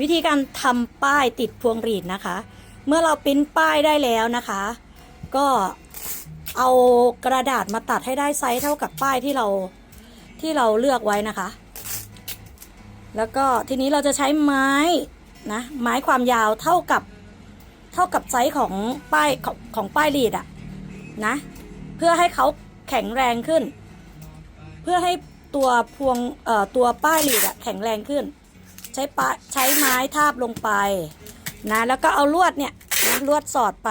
วิธีการทำป้ายติดพวงหรีดนะคะ เมื่อเราปริ้นป้ายได้แล้วนะคะ ก็เอากระดาษมาตัดให้ได้ไซส์เท่ากับป้ายที่เราที่เราเลือกไว้นะคะ แล้วก็ทีนี้เราจะใช้ไม้นะไม้ความยาวเท่ากับเท่ากับไซส์ของป้ายของของป้ายลีดอะนะเพื่อให้เขาแข็งแรงขึ้น เพื่อให้ตัวพวงเอ่อตัวป้ายลีดอะแข็งแรงขึ้น ใช้ปะใช้ไม้ทาบลงไปนะแล้วก็เอาลวดเนี่ยนะลวดสอดไป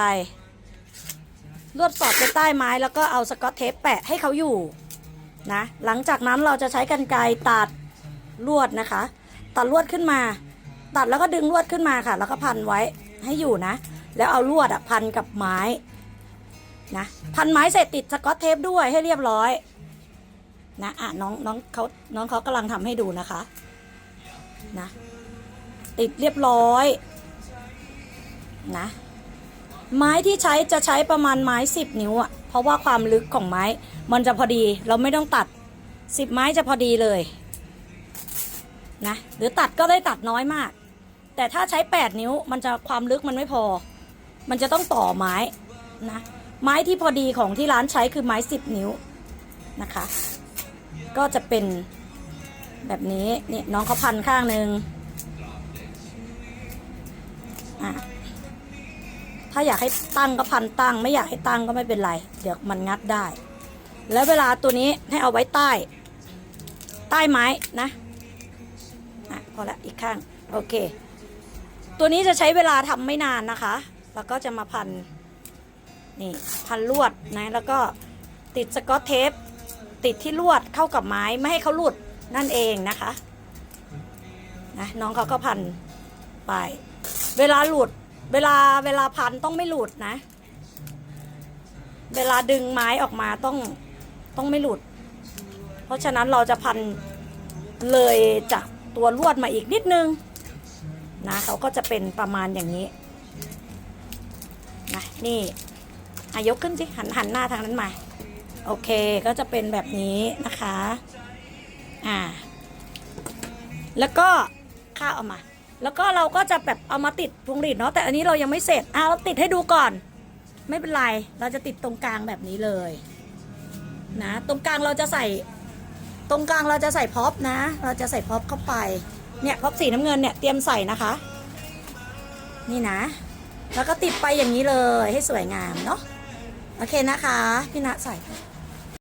ลวดสอดไปใต้ไม้แล้วก็เอาสกอตเทปแปะให้เขาอยู่นะหลังจากนั้นเราจะใช้กันไกรตัดลวดนะคะ ตัดลวดขึ้นมา ตัดแล้วก็ดึงลวดขึ้นมาค่ะ แล้วก็พันไว้ให้อยู่นะ แล้วเอาลวดอะพันกับไม้นะพันไม้เสร็จติดสกอตเทปด้วยให้เรียบร้อยนะอะน้องน้องเขาน้องเขากำลังทำให้ดูนะคะ นะ ติดเรียบร้อยนะ ไม้ที่ใช้จะใช้ประมาณไม้ 10 นิ้วอะเพราะว่าความลึกของไม้ มันจะพอดีเราไม่ต้องตัด 10 ไม้จะพอดีเลยนะหรือตัดก็ได้ตัดน้อยมาก แต่ถ้าใช้ 8 นิ้วมันจะความลึกมันไม่พอ มันจะต้องต่อไม้นะไม้ที่พอดีของที่ร้านใช้คือไม้ 10 นิ้วนะคะ ก็จะเป็น แบบนี้นี่น้องเขาพันข้างหนึ่งอะถ้าอยากให้ตั้งก็พันตั้ง ไม่อยากให้ตั้งก็ไม่เป็นไร เดี๋ยวมันงัดได้ แล้วเวลาตัวนี้ให้เอาไว้ใต้ ใต้ไม้นะอะพอละอีกข้างโอเค ตัวนี้จะใช้เวลาทำไม่นานนะคะ แล้วก็จะมาพันนี่พันลวดนะแล้วก็ติดสกอตเทปติดที่ลวดเข้ากับไม้ไม่ให้เขาหลุด นั่นเองนะคะนะน้องเขาก็พันไป เวลาหลุด เวลาเวลาพันต้องไม่หลุดนะ เวลาดึงไม้ออกมาต้องต้องไม่หลุด เพราะฉะนั้นเราจะพันเลยจากตัวลวดมาอีกนิดนึงนะเขาก็จะเป็นประมาณอย่างนี้นะนี่อายกขึ้นสิหันหันหน้าทางนั้นมา โอเคก็จะเป็นแบบนี้นะคะ อ่า แล้วก็ข้าวเอามา แล้วก็เราก็จะแบบเอามาติดพวงหรีดเนาะแต่อันนี้เรายังไม่เสร็จอ่าเราติดให้ดูก่อน ไม่เป็นไรเราจะติดตรงกลางแบบนี้เลยนะตรงกลางเราจะใส่ตรงกลางเราจะใส่พ็อปนะ เราจะใส่พ็อปเข้าไปเนี่ยพ็อปสีน้ำเงินเนี่ยเตรียมใส่นะคะ นี่นะ แล้วก็ติดไปอย่างนี้เลยให้สวยงามเนาะโอเคนะคะ พี่ณใส่